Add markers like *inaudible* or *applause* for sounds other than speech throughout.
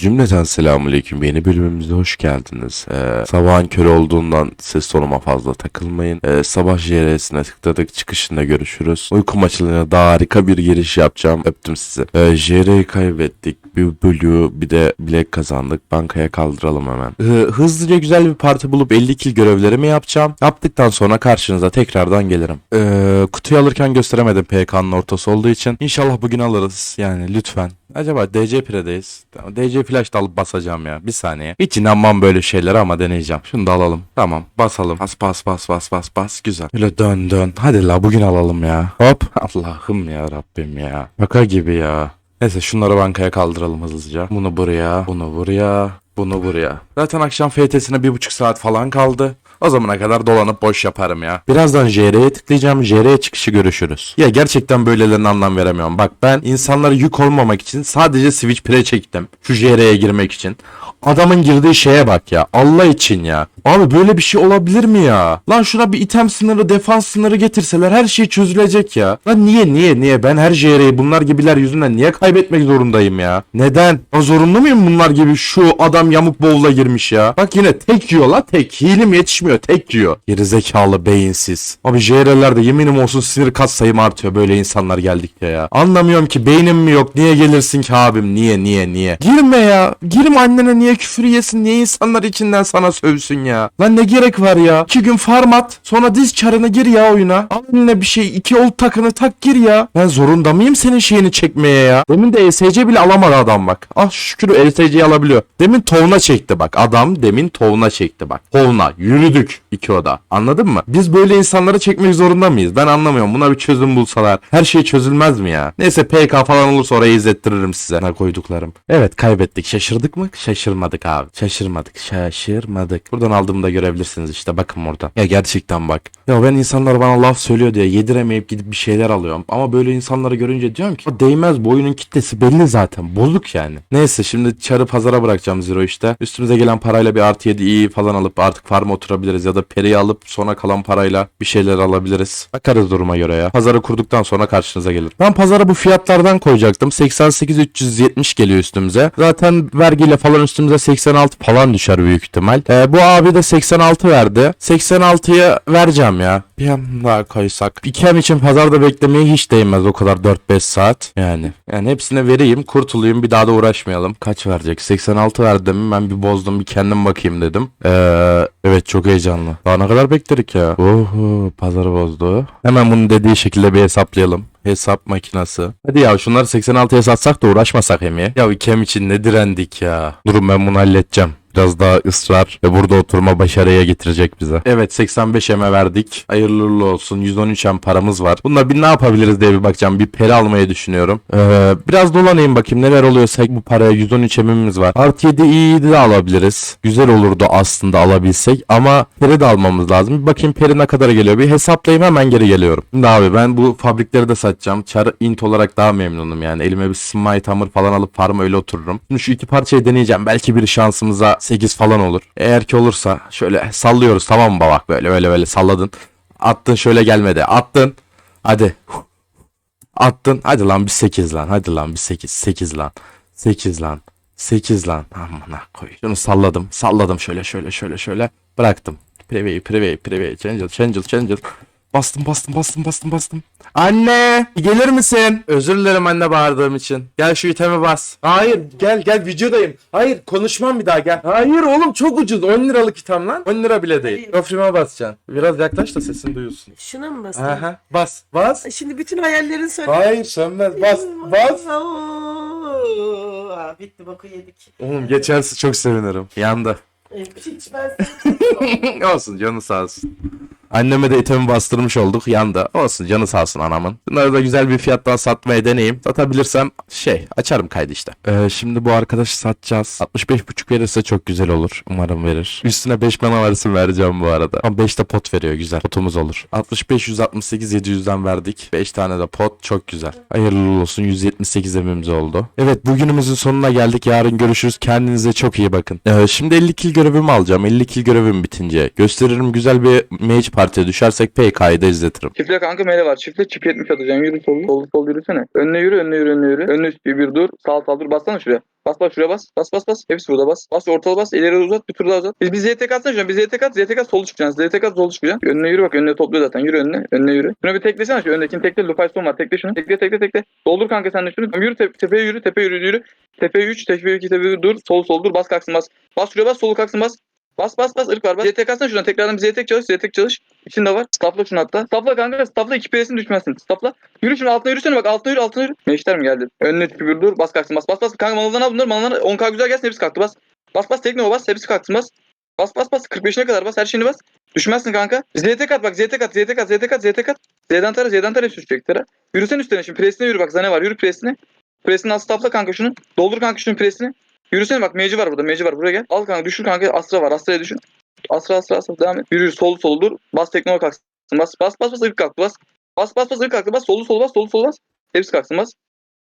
Cümleten selamünaleyküm. Yeni bölümümüze hoş geldiniz. Ee, sabahın körü olduğundan ses tonuma fazla takılmayın. Ee, sabah JR'sine tıkladık. Çıkışında görüşürüz. Uyku maçlarına daha harika bir giriş yapacağım. Öptüm sizi. Ee, JR'yi kaybettik. Bir Blue bir de bilek kazandık. Bankaya kaldıralım hemen. Ee, hızlıca güzel bir parti bulup 50 kill görevlerimi yapacağım. Yaptıktan sonra karşınıza tekrardan gelirim. Ee, kutuyu alırken gösteremedim PK'nın ortası olduğu için. İnşallah bugün alırız. Yani lütfen. Acaba DC Pire'deyiz. Tamam, DC Flash da alıp basacağım ya. Bir saniye. Hiç inanmam böyle şeylere ama deneyeceğim. Şunu da alalım. Tamam. Basalım. Bas bas bas bas bas bas. Güzel. Böyle dön dön. Hadi la bugün alalım ya. Hop. *laughs* Allah'ım ya Rabbim ya. Şaka gibi ya. Neyse şunları bankaya kaldıralım hızlıca. Bunu buraya. Bunu buraya. Bunu buraya. Zaten akşam FT'sine bir buçuk saat falan kaldı. O zamana kadar dolanıp boş yaparım ya. Birazdan JR'ye tıklayacağım. JR'ye çıkışı görüşürüz. Ya gerçekten böylelerine anlam veremiyorum. Bak ben insanlara yük olmamak için sadece Switch Pre çektim. Şu JR'ye girmek için. Adamın girdiği şeye bak ya. Allah için ya. Abi böyle bir şey olabilir mi ya? Lan şuna bir item sınırı, defans sınırı getirseler her şey çözülecek ya. Lan niye niye niye? Ben her JR'yi bunlar gibiler yüzünden niye kaybetmek zorundayım ya? Neden? Ya zorunlu muyum bunlar gibi? Şu adam yamuk bowl'a girmiş ya. Bak yine tek yiyor la tek. Hilim yetişmiyor tek yiyor. Gerizekalı beyinsiz. Abi JR'lerde yeminim olsun sinir kat sayım artıyor böyle insanlar geldikçe ya. Anlamıyorum ki beynim mi yok? Niye gelirsin ki abim? Niye niye niye? Girme ya. Girme annene niye küfür yesin? Niye insanlar içinden sana sövsün ya? Lan ne gerek var ya? İki gün farm at. Sonra diz çarını gir ya oyuna. Al eline bir şey. iki old takını tak gir ya. Ben zorunda mıyım senin şeyini çekmeye ya? Demin de ESC bile alamadı adam bak. Ah şükür ESC'yi alabiliyor. Demin tovuna çekti bak. Adam demin tovuna çekti bak. Tovuna. Yürüdük iki oda. Anladın mı? Biz böyle insanları çekmek zorunda mıyız? Ben anlamıyorum. Buna bir çözüm bulsalar. Her şey çözülmez mi ya? Neyse PK falan olursa orayı izlettiririm size. Ne koyduklarım. Evet kaybettik. Şaşırdık mı? Şaşırmadık abi. Şaşırmadık. Şaşırmadık. Buradan aldığımda görebilirsiniz işte. Bakın burada. Ya gerçekten bak. Ya ben insanlar bana laf söylüyor diye yediremeyip gidip bir şeyler alıyorum. Ama böyle insanları görünce diyorum ki "Ya değmez bu oyunun kitlesi belli zaten. Bozuk yani. Neyse şimdi çarı pazara bırakacağım Zero işte. Üstümüze gelen parayla bir artı 7 iyi falan alıp artık farma oturabiliriz ya da periyi alıp sonra kalan parayla bir şeyler alabiliriz. Bakarız duruma göre ya. Pazarı kurduktan sonra karşınıza gelir. Ben pazara bu fiyatlardan koyacaktım. 88 370 geliyor üstümüze. Zaten vergiyle falan üstümüze 86 falan düşer büyük ihtimal. Ee, bu abi de 86 verdi. 86'ya vereceğim ya. Bir hem daha koysak. İki hem için pazarda beklemeye hiç değmez o kadar 4-5 saat. Yani. Yani hepsine vereyim kurtulayım bir daha da uğraşmayalım. Kaç verecek? 86 verdim ben bir bozdum bir kendim bakayım dedim. Ee, evet çok heyecanlı. Daha ne kadar bekledik ya? Oho pazarı bozdu. Hemen bunu dediği şekilde bir hesaplayalım. Hesap makinası. Hadi ya şunları 86'ya satsak da uğraşmasak hem ya. İkem için ne direndik ya. Durun ben bunu halledeceğim. Biraz daha ısrar ve burada oturma başarıya getirecek bize. Evet 85 eme verdik. Hayırlı olsun. 113 em paramız var. Bununla bir ne yapabiliriz diye bir bakacağım. Bir peri almayı düşünüyorum. Ee, biraz dolanayım bakayım neler oluyorsa bu paraya 113 emimiz var. Artı 7 iyi de alabiliriz. Güzel olurdu aslında alabilsek ama peri de almamız lazım. Bir bakayım peri ne kadar geliyor. Bir hesaplayayım hemen geri geliyorum. Şimdi abi ben bu fabrikleri de satacağım. Çar int olarak daha memnunum yani. Elime bir smite hammer falan alıp farma öyle otururum. Şimdi şu iki parçayı deneyeceğim. Belki bir şansımıza 8 falan olur. Eğer ki olursa şöyle sallıyoruz tamam mı bak böyle böyle böyle salladın. Attın şöyle gelmedi. Attın. Hadi. Attın. Hadi lan bir 8 lan. Hadi lan bir 8. 8 lan. 8 lan. 8 lan. Aman koy. Şunu salladım. Salladım şöyle şöyle şöyle şöyle. Bıraktım. Preview preview preview. Change change change. Bastım bastım bastım bastım bastım. Anne gelir misin? Özür dilerim anne bağırdığım için. Gel şu iteme bas. Hayır gel gel videodayım. Hayır konuşmam bir daha gel. Hayır oğlum çok ucuz 10 liralık item lan. 10 lira bile değil. Gofrime basacaksın. Biraz yaklaş da sesini duyulsun. Şuna mı bastın? Aha bas bas. Şimdi bütün hayallerin söyle. Hayır sönmez bas bas. Oo, aa, bitti boku yedik. Oğlum geçerse çok sevinirim. Yandı. Ee, Hiç ben *laughs* seni- olsun canı sağ olsun. Anneme de itemi bastırmış olduk yandı. Olsun canı sağ olsun anamın. Bunları da güzel bir fiyattan satmaya deneyeyim. Satabilirsem şey açarım kaydı işte. Ee, şimdi bu arkadaşı satacağız. 65.5 verirse çok güzel olur. Umarım verir. Üstüne 5 mana versin vereceğim bu arada. Ama 5 de pot veriyor güzel. Potumuz olur. 65 168 700'den verdik. 5 tane de pot çok güzel. Hayırlı olsun 178 emimiz oldu. Evet bugünümüzün sonuna geldik. Yarın görüşürüz. Kendinize çok iyi bakın. Ee, şimdi 50 kill görevimi alacağım. 50 kill görevim bitince gösteririm güzel bir mage partiye düşersek PK'yı da izletirim. Çiftle kanka mele var. Çiftle çift 70 atacaksın. Yürü sol. Sol sol yürüsene. Önüne yürü önüne yürü önüne yürü. Önüne üst bir, bir dur. Sağ sağ dur. Bassana şuraya. Bas bas şuraya bas. Bas bas bas. Hepsi burada bas. Bas ortalı bas. İleri uzat. Bir tur daha uzat. Biz biz ZTK atsana şuradan. Biz ZTK at. ZTK sol çıkacaksın. ZTK at sol çıkacaksın. Önüne yürü bak. Önüne topluyor zaten. Yürü önüne. Önüne yürü. Şuna bir teklesene şu öndekini tekle. Lupay son var. Tekle şunu. Tekle tekle tekle. Doldur kanka sen de şunu. Yürü te- tepeye yürü. Tepeye yürü yürü. Tepeye 3. Tepeye 2. Tepeye dur. Sol sol dur. Bas kalksın bas. Bas şuraya bas. Solu kalksın bas. Bas bas bas ırk var. Bas. ZTK atsana şuradan. Tekrardan bir ZTK çalış. ZTK çalış. İçinde var. Stafla şunu hatta. Stafla kanka. Stafla 2 PS'in düşmezsin. Stafla. Yürü şunu altına yürüsene bak altına yürü altına yürü. Meşter mi geldi? Önüne tükür dur bas kalksın bas bas bas. Kanka manalarını al bunları manalarını 10k güzel gelsin hepsi kalktı bas. Bas bas tekne o bas hepsi kalksın bas. Bas bas bas 45'ine kadar bas her şeyini bas. Düşmezsin kanka. ZT kat bak ZT kat ZT kat ZT kat ZT kat. Z'den tara Z'den tara hepsi düşecek tara. Yürüsen üstüne şimdi presine yürü bak zane var yürü presine. Presini al stafla kanka şunu. Doldur kanka şunun presini. Yürüsene bak meci var burada meci var buraya gel. Al kanka düşür kanka Astra var Astra'ya düşün. Astra Astra Astra devam et. Yürü sol sol dur. Bas tekne o kalksın. Bas bas bas bas ırk kalktı bas. Bas bas bas ırk kalktı bas. Solu sol bas solu sol bas. Hepsi kalksın bas.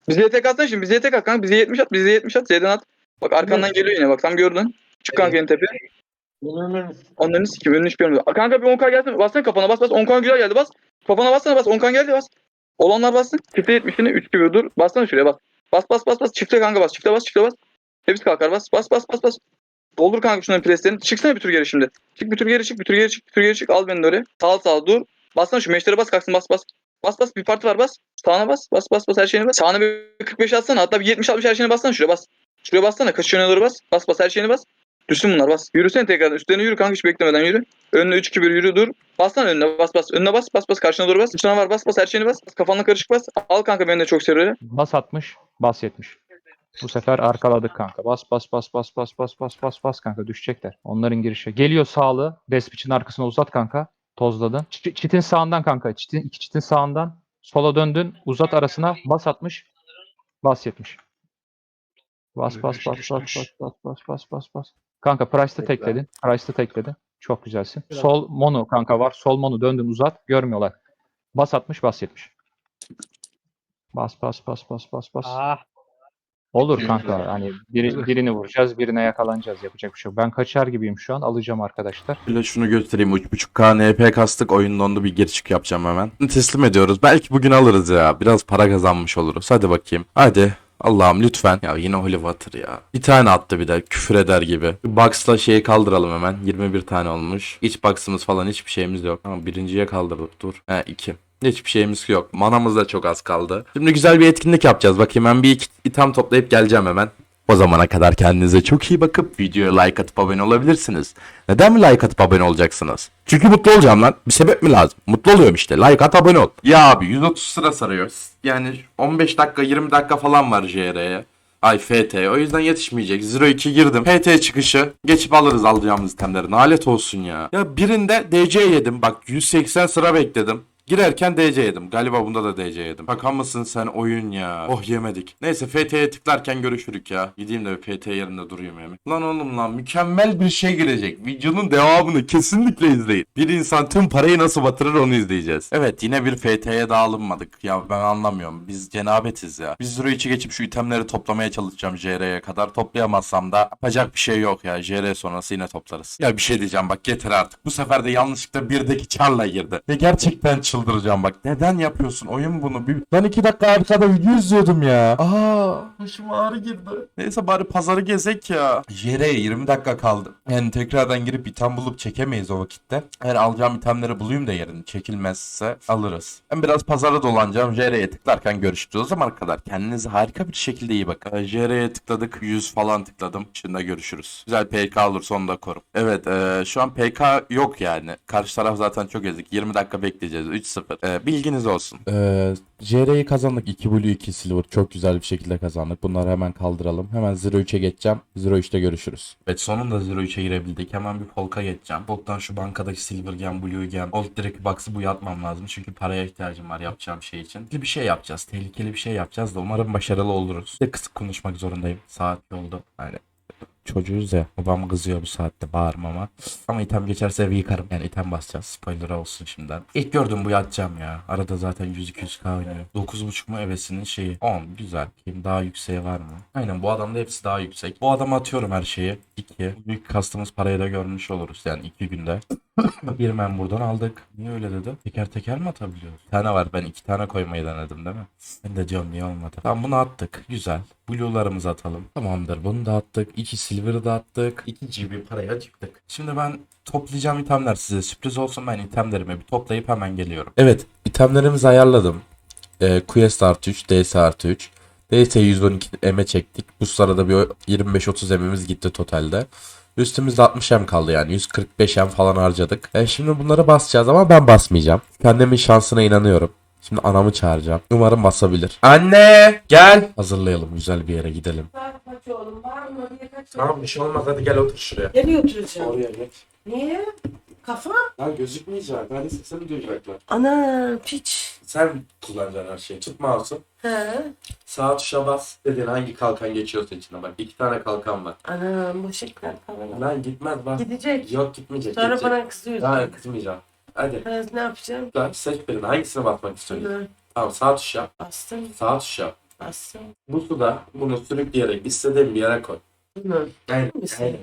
Bize tek atsana şimdi. Bize tek at kanka. Bize 70 at. Bize 70 at. Z'den at. Bak arkandan geliyor yine bak. Tam gördün. Çık kanka en tepeye. Onların sikim. Önünü hiç görmüyor. Kanka bir 10k gelsene. Bassana kafana bas bas. 10k güzel geldi bas. Kafana bassana bas. 10k geldi bas. Olanlar bassın. Çifte 70'ini 3 gibi dur. Bassana şuraya bas. Bas bas bas bas. Çifte kanka bas. Çifte bas. Çifte bas. Hepsi kalkar bas. Bas bas bas bas. Doldur kanka şunların preslerini. Çıksana bir tur geri şimdi. Çık bir tur geri çık. Bir tur geri çık. Bir tur geri çık. Al beni de. Sağ sağ dur. Bassana şu meştere bas kalksın bas bas. Bas bas bir parti var bas. Sağına bas. Bas bas bas her şeyine bas. Sağına bir 45 atsana. Hatta bir 70 60 her şeyine bassana şuraya bas. Şuraya bassana. Kaçış yöne doğru bas. Bas bas her şeyine bas. Düşsün bunlar bas. Yürüsene tekrardan. Üstlerine yürü kanka hiç beklemeden yürü. Önüne 3 2 1 yürü dur. Bassana önüne bas bas. Önüne bas bas bas karşına doğru bas. Üstüne var bas bas her şeyini bas. Kafanla karışık bas. Al kanka beni de çok seviyor. Bas 60, bas 70. Bu sefer arkaladık kanka. Bas bas bas bas bas bas bas bas bas kanka düşecekler. Onların girişi. Geliyor sağlı. Despiç'in arkasına uzat kanka. Tozladın. Ç- çitin sağından kanka. Çitin, iki çitin sağından. Sola döndün. Uzat arasına. Bas 60. Bas 70. Bas bas bas bas bas bas bas bas bas bas. Kanka Price'ı tekledin. Price'ı tekledin. Çok güzelsin. Sol mono kanka var. Sol mono döndün uzat. Görmüyorlar. Bas 60 bas 70. Bas bas bas bas bas bas. Ah. Olur kanka. Hani biri, birini vuracağız, birine yakalanacağız. Yapacak bir şey yok. Ben kaçar gibiyim şu an. Alacağım arkadaşlar. Şöyle şunu göstereyim. 3.5K NP kastık. Oyunun onda bir geri çık yapacağım hemen. Teslim ediyoruz. Belki bugün alırız ya. Biraz para kazanmış oluruz. Hadi bakayım. Hadi. Allah'ım lütfen. Ya yine Holy Water ya. Bir tane attı bir de. Küfür eder gibi. Box'la şeyi kaldıralım hemen. 21 tane olmuş. İç box'ımız falan hiçbir şeyimiz yok. Ama birinciye kaldırdık. Dur. He 2. Hiçbir şeyimiz yok. Manamız da çok az kaldı. Şimdi güzel bir etkinlik yapacağız. Bakayım ben bir iki item toplayıp geleceğim hemen. O zamana kadar kendinize çok iyi bakıp videoya like atıp abone olabilirsiniz. Neden mi like atıp abone olacaksınız? Çünkü mutlu olacağım lan. Bir sebep mi lazım? Mutlu oluyorum işte. Like at abone ol. Ya abi 130 sıra sarıyoruz. Yani 15 dakika 20 dakika falan var JR'ye. Ay FT. O yüzden yetişmeyecek. Zero 2 girdim. PT çıkışı. Geçip alırız alacağımız itemleri. Nalet olsun ya. Ya birinde DC yedim. Bak 180 sıra bekledim. Girerken DC yedim. Galiba bunda da DC yedim. Bakar mısın sen oyun ya. Oh yemedik. Neyse FT'ye tıklarken görüşürük ya. Gideyim de bir FT yerinde durayım yemek. Lan oğlum lan mükemmel bir şey gelecek. Videonun devamını kesinlikle izleyin. Bir insan tüm parayı nasıl batırır onu izleyeceğiz. Evet yine bir FT'ye daha alınmadık. Ya ben anlamıyorum. Biz cenabetiz ya. Biz Zero içi geçip şu itemleri toplamaya çalışacağım JR'ye kadar. Toplayamazsam da yapacak bir şey yok ya. JR sonrası yine toplarız. Ya bir şey diyeceğim bak getir artık. Bu sefer de yanlışlıkla birdeki çarla girdi. Ve gerçekten çıldıracağım bak. Neden yapıyorsun oyun bunu? Bir... Ben iki dakika arkada video izliyordum ya. Aa başıma ağrı girdi. Neyse bari pazarı gezek ya. JR'ye 20 dakika kaldı. Yani tekrardan girip item bulup çekemeyiz o vakitte. Eğer alacağım itemleri bulayım da yarın çekilmezse alırız. Ben biraz pazara dolanacağım. JR'ye tıklarken görüşürüz. O zaman kadar kendinize harika bir şekilde iyi bakın. Ee, JR'ye tıkladık. 100 falan tıkladım. Şimdi görüşürüz. Güzel PK olursa onu da korum. Evet e, şu an PK yok yani. Karşı taraf zaten çok ezik. 20 dakika bekleyeceğiz. 3-0. E, bilginiz olsun. Ee, JR'yi kazandık. 2 blue 2 silver. Çok güzel bir şekilde kazandık. Bunları hemen kaldıralım. Hemen 0-3'e geçeceğim. 0-3'te görüşürüz. Evet sonunda 0-3'e girebildik. Hemen bir polka geçeceğim. Polk'tan şu bankadaki silver gem, blue gem, old direkt box'ı bu atmam lazım. Çünkü paraya ihtiyacım var yapacağım şey için. Bir şey yapacağız. Tehlikeli bir şey yapacağız da umarım başarılı oluruz. Bir de kısık konuşmak zorundayım. Saat oldu. Yani çocuğuz ya. Babam kızıyor bu saatte bağırmama. Ama item geçerse evi yıkarım. Yani item basacağız. Spoiler olsun şimdiden. İlk gördüm bu yatacağım ya. Arada zaten 100-200k oynuyor. 9.5 mu evesinin şeyi? 10. Güzel. Kim daha yükseğe var mı? Aynen bu adamda hepsi daha yüksek. Bu adama atıyorum her şeyi. 2. Büyük kastımız parayı da görmüş oluruz. Yani 2 günde. *laughs* bir men buradan aldık. Niye öyle dedi? Teker teker mi atabiliyoruz? Bir tane var. Ben iki tane koymayı denedim değil mi? Ben de diyorum niye olmadı. Tamam bunu attık. Güzel. Blue'larımızı atalım. Tamamdır. Bunu da attık. İki silver'ı da attık. İki GB paraya çıktık. Şimdi ben toplayacağım itemler size sürpriz olsun. Ben itemlerimi bir toplayıp hemen geliyorum. Evet. itemlerimizi ayarladım. Ee, Quest artı 3, DS artı 3. DS 112 M'e çektik. Bu sırada bir 25-30 M'imiz gitti totalde. Üstümüzde 60 M kaldı yani 145 M falan harcadık. E şimdi bunları basacağız ama ben basmayacağım. Kendimin şansına inanıyorum. Şimdi anamı çağıracağım. Umarım basabilir. Anne gel. Hazırlayalım güzel bir yere gidelim. Saat kaç oğlum? Var mı? Tamam bir şey olmaz hadi gel otur şuraya. Nereye oturacağım? Oraya geç. Niye? Kafa? Ya gözükmeyecek. Hadi sesini duyacaklar. Ana piç. Sen kullanacaksın her şeyi. Tut mouse'u. He. Sağ tuşa bas. Dedin hangi kalkan geçiyorsa içine bak. İki tane kalkan var. Ana boşluklar falan. Lan gitmez bak. Gidecek. Yok gitmeyecek. Sonra gidecek. bana kızıyorsun. Daha kızmayacağım. Hadi. Ha, ne yapacağım? Lan seç birini. Hangisine basmak istiyorsun? Hı, Tamam sağ tuş yap. Bastım. Sağ tuş yap. Bastım. Bu suda bunu sürükleyerek istediğin bir yere koy. Aynen.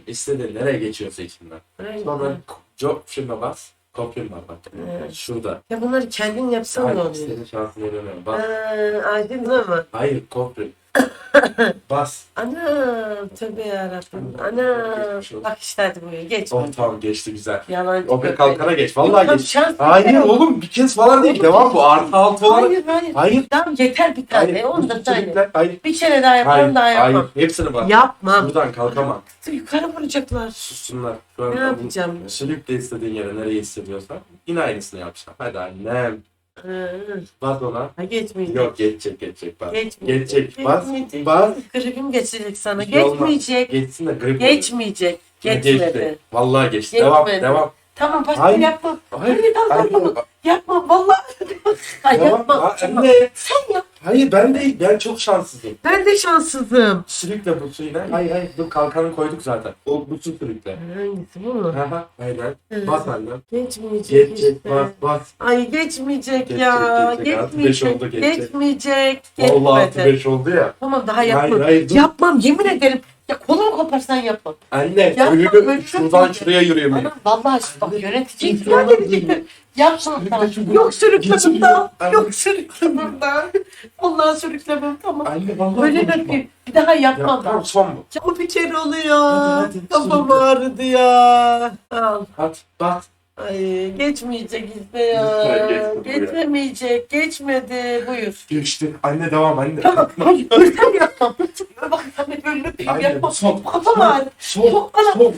İstediğin nereye geçiyorsa içinden. Aynen. Sonra job şuna bas. Kopyun var bak. Evet. Şurada. Ya bunları kendin yapsan ne Hayır, oluyor? istediğin şansını inanıyorum. Bas. Ha, Aydın değil mi? Hayır kopyun. Bas. Anam tövbe yarabbim. Anam. Bak işte hadi buyur geç. Oh tamam geçti güzel. Yalancı O bir köpek. kalkana geç. Vallahi Yok, geç. şans Hayır oğlum bir kez falan değil. Devam bu. Artı altı olarak. Hayır hayır. Hayır. Tamam yeter bir tane. Hayır. Onu da sürükler- Hayır. Bir kere daha yaparım Hayır. daha Hayır. yapmam. Hepsini bak. Yapmam. Buradan kalkamam. Yukarı vuracaklar. Sussunlar. Ne yapacağım? Sürükle istediğin yere nereye hissediyorsan yine aynısını yapacağım. Hadi annem. Bas ona. Ha geçmeyecek. Yok geçecek geçecek bas. Geçmeyecek. Geçecek. Bas. Geçmeyecek. Bas. Gripim geçecek sana. Bir şey olmaz. Geçmeyecek. Geçsin de grip. Geçmeyecek. Geçmedi. Geçti. Vallahi geçti. Geçmedi. Devam. Devam. Tamam başka Hayır. yapma. Hayır. Hayır, Hayır. yapma. Yapma vallahi. Ha, Yapma. anne. Sen yap. Hayır ben değil. Ben çok şanssızım. Ben de şanssızım. Sürükle bu suyla. Hayır hayır. Dur kalkanı koyduk zaten. O bu su sürükle. Hangisi bu mu? Aha, Aynen. Hı. Bas annem. Geçmeyecek Geçecek. işte. Bas bas. Ay geçmeyecek Geçecek, ya. geçecek. Beş Geçmeyecek. oldu, geçecek. Geçmeyecek. Vallahi Geçmedi. beş oldu ya. Tamam daha yapmam. Hayır hayır dur. Yapmam yemin ederim. Ya kolumu koparsan yapmam. Anne ölümü böyle şuradan şuraya yürüyorum. Anam vallahi bak yönetici Geç, geç, Sürükle tamam. şunu. Yok sürükle Geç şunu. bundan. Anne. Yok sürükle bundan. Vallahi sürüklemem tamam. Anne vallahi Böyle konuşma. öpeyim. Bir daha Ya, yapmam. tamam son bu. Ya bu bir kere oluyor. Hadi, hadi, Kafam sürükle. ağrıdı ya. Al. At bas. Ay geçmeyecek işte ya. Lütfen geçme buraya. Geçemeyecek. Geçmedi. Buyur. Geçti. Anne devam anne. Ölsem yapmam. Bak Samet Anne yapmam. son. Kafam. Son. Çok bana- Son.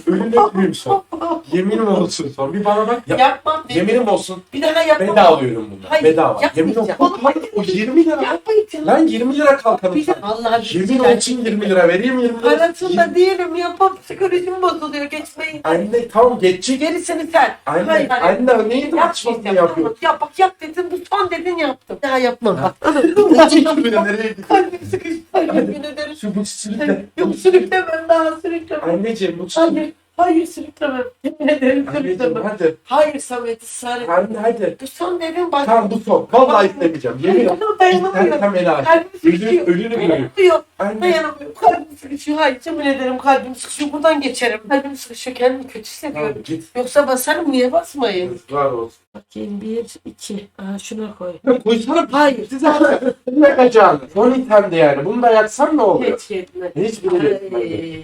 Öpmeyeyim son. Yeminim olsun son. Bir bana bak. Ya, Yapmam. dedim. yeminim olsun. Bir daha yapmam. Bedava alıyorum bunu. Hayır, Bedava. Yemin yapmayacağım. olsun. Hayır, o 20 lira. Yapmayacağım. Lan 20 lira kalkalım. Bir de Vallahi bir Yemin şey olsun 20 lira vereyim 20 lira. Arasında değilim yapam psikolojim bozuluyor geçmeyin. Anne tamam geçecek. Gerisini sen. Anne, Anne neydi açmasını Yapmayacağım. yapıyor? Yap bak yap dedin bu son dedin yaptım. Daha yapmam bak. Nereye gidiyor? Kalbim sıkıştı. Yemin ederim. Şu bu sürükle. Yok sürüklemem daha sürüklemem. Anneciğim bu sürükle. Hayır. Hayır sürüklemem. Yemin ederim Anneciğim sürüklemem. hadi. Hayır Samet ısrar et. Anne hadi. Bu son dedin bak. Tamam bu son. Vallahi istemeyeceğim. Yemin ederim. Dayanamıyorum. Tam el aç. Kalbim Ölünü, sıkışıyor. ölünü görüyorum. Dayanamıyorum. Anne. Dayanamıyorum. Kalbim sıkışıyor. Hayır yemin ederim kalbim sıkışıyor. Buradan geçerim. Kalbim sıkışıyor. Kendimi kötü hissediyorum. Tamam git. Yoksa basarım niye basmayayım? Var olsun. Bakayım bir, iki. Aa şuna koy. Ya koysana bir Hayır. Siz zaten ne yakacağını. Son itemdi yani. Bunu da yaksan ne oluyor? Geç yetme. Yetmedi. Ay,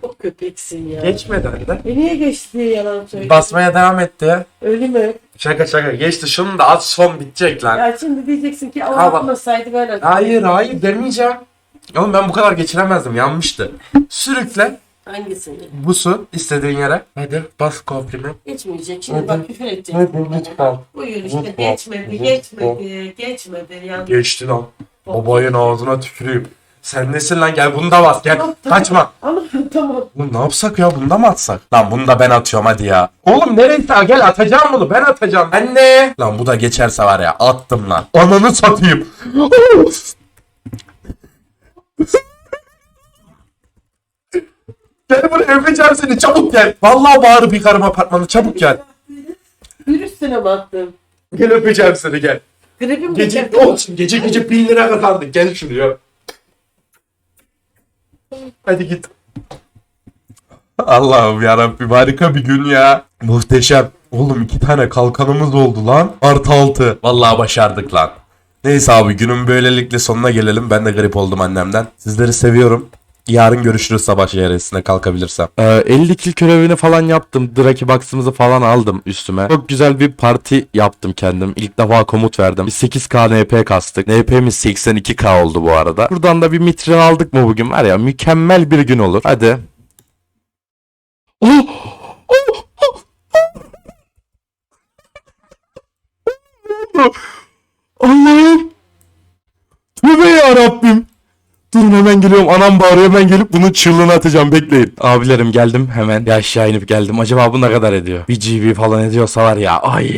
Çok köpeksin ya. Geçmedi anne. E niye geçti yalan söylüyorsun? Basmaya devam etti. Öyle mi? Şaka şaka geçti. Şunun da az son bitecek lan. Ya şimdi diyeceksin ki o Ha, bak. atmasaydı ben atayım. Hayır hayır demeyeceğim. Oğlum ben bu kadar geçiremezdim. Yanmıştı. Sürükle. Hangisini? Bu su istediğin yere. Hadi bas komprimi. Geçmeyecek. Şimdi Hadi. bak küfür edecek. Hadi lütfen. Buyur işte Lütfen. geçmedi, Lütfen. geçmedi, geçmedi. Yani Geçti lan. Babayın ağzına tüküreyim. Sen nesin lan gel bunu da bas gel. Tamam. Kaçma. Ama tamam. Oğlum ne yapsak ya bunu da mı atsak? Lan bunu da ben atıyorum hadi ya. Oğlum nereye ta gel atacağım bunu ben atacağım. Anne. Lan bu da geçerse var ya attım lan. Ananı satayım. *laughs* gel buraya öpeceğim seni çabuk gel. Vallahi bağırıp yıkarım apartmanı çabuk gel. Mi attım? Gel öpeceğim seni gel. Gripim Gece geçer. olsun gece gece bin lira kazandık gel şuraya. Hadi git. Allah'ım yarabbim harika bir gün ya. Muhteşem. Oğlum iki tane kalkanımız oldu lan. Artı altı. Vallahi başardık lan. Neyse abi günün böylelikle sonuna gelelim. Ben de grip oldum annemden. Sizleri seviyorum. Yarın görüşürüz sabah şehresine kalkabilirsem. Ee, 50 kill görevini falan yaptım. Draki box'ımızı falan aldım üstüme. Çok güzel bir parti yaptım kendim. İlk defa komut verdim. Bir 8k NP kastık. NP'miz 82k oldu bu arada. Buradan da bir mitrin aldık mı bugün var ya mükemmel bir gün olur. Hadi. Oh! Hemen geliyorum. Anam bağırıyor hemen gelip bunun çığlığını atacağım. Bekleyin. Abilerim geldim hemen. Bir aşağı inip geldim. Acaba bu ne kadar ediyor? Bir GB falan ediyorsa var ya. Ay.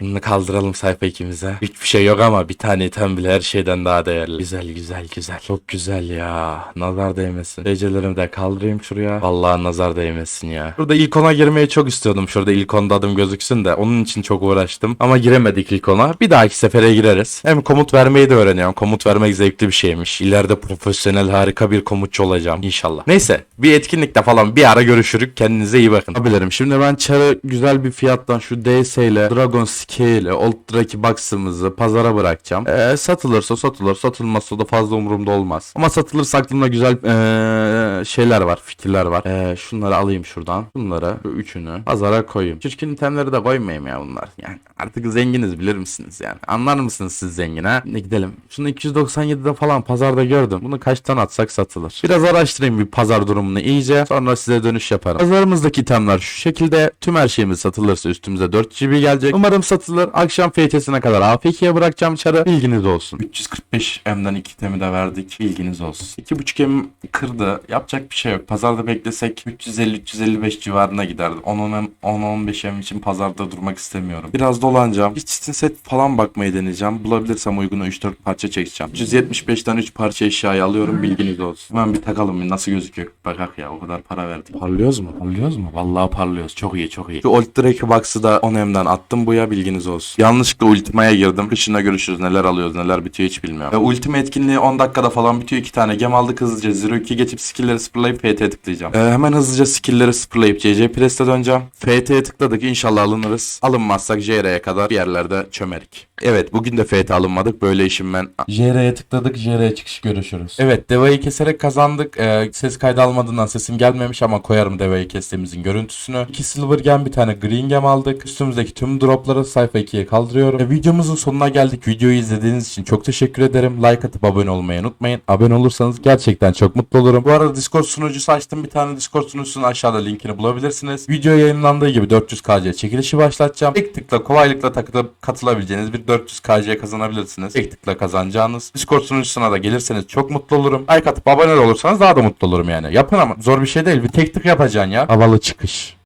Bunu kaldıralım sayfa ikimize. Hiçbir şey yok ama bir tane item bile her şeyden daha değerli. Güzel güzel güzel. Çok güzel ya. Nazar değmesin. Gecelerimi de kaldırayım şuraya. Vallahi nazar değmesin ya. Burada ilk ona girmeyi çok istiyordum. Şurada ilk onda adım gözüksün de. Onun için çok uğraştım. Ama giremedik ilk ona. Bir dahaki sefere gireriz. Hem komut vermeyi de öğreniyorum. Komut vermek zevkli bir şeymiş. İleride profesyonel harika bir komutçu olacağım inşallah. Neyse bir etkinlikte falan bir ara görüşürük. Kendinize iyi bakın. Abilerim şimdi ben çarı güzel bir fiyattan şu DS ile Dragon Scale Old Draki Box'ımızı pazara bırakacağım. Ee, satılırsa satılır. Satılmazsa da fazla umurumda olmaz. Ama satılırsa aklımda güzel ee, şeyler var. Fikirler var. Ee, şunları alayım şuradan. Bunları bu üçünü pazara koyayım. Çirkin itemleri de koymayayım ya bunlar. Yani artık zenginiz bilir misiniz yani. Anlar mısınız siz zengin ha? Ne gidelim. Şunu 297'de falan pazarda gördüm. Bunu kaçtan atsak satılır. Biraz araştırayım bir pazar durumunu iyice. Sonra size dönüş yaparım. Pazarımızdaki itemler şu şekilde. Tüm her şeyimiz satılırsa üstümüze 4 GB gelecek. Umarım satılır. Akşam FTS'ine kadar AFK'ye bırakacağım çarı. Bilginiz olsun. 345 M'den 2 temi de verdik. Bilginiz olsun. 2.5 M kırdı. Yapacak bir şey yok. Pazarda beklesek 350-355 civarına giderdi. 10-15 M için pazarda durmak istemiyorum. Biraz dolanacağım. Bir çitin set falan bakmayı deneyeceğim. Bulabilirsem uygunu 3-4 parça çekeceğim. 375'ten 3 parça eşyayı alıyorum. Bilginiz olsun. Hemen bir takalım bir nasıl gözüküyor. Bakak ya o kadar para verdik. Parlıyoruz mu? Parlıyoruz mu? Vallahi parlıyoruz. Çok iyi çok iyi. Şu Old Drake Box'ı da 10 M'den attım buya bilginiz olsun. Yanlışlıkla Ultima'ya girdim. Kışına görüşürüz. Neler alıyoruz neler bitiyor hiç bilmiyorum. E, Ultima etkinliği 10 dakikada falan bitiyor. 2 tane gem aldık hızlıca. Zero 2 geçip skill'leri sıfırlayıp FT'ye tıklayacağım. E, hemen hızlıca skill'leri sıfırlayıp CC Press'e döneceğim. FT'ye tıkladık. İnşallah alınırız. Alınmazsak JR'ye kadar bir yerlerde çömerik. Evet bugün de FT alınmadık. Böyle işim ben. JR'ye tıkladık. JR'ye çıkış görüşürüz. Evet devayı keserek kazandık. Ee, ses kaydı almadığından sesim gelmemiş ama koyarım devayı kestiğimizin görüntüsünü. 2 silver gem bir tane green gem aldık. Üstümüzdeki tüm dropları sayfa 2'ye kaldırıyorum. Ve videomuzun sonuna geldik. Videoyu izlediğiniz için çok teşekkür ederim. Like atıp abone olmayı unutmayın. Abone olursanız gerçekten çok mutlu olurum. Bu arada Discord sunucusu açtım. Bir tane Discord sunucusunun aşağıda linkini bulabilirsiniz. Video yayınlandığı gibi 400kc çekilişi başlatacağım. Tek tıkla kolaylıkla takılıp katılabileceğiniz bir 400kc kazanabilirsiniz. Tek tıkla kazanacağınız. Discord sunucusuna da gelirseniz çok mutlu olurum. Like atıp abone olursanız daha da mutlu olurum yani. Yapın ama zor bir şey değil. Bir tek tık yapacaksın ya. Havalı çıkış.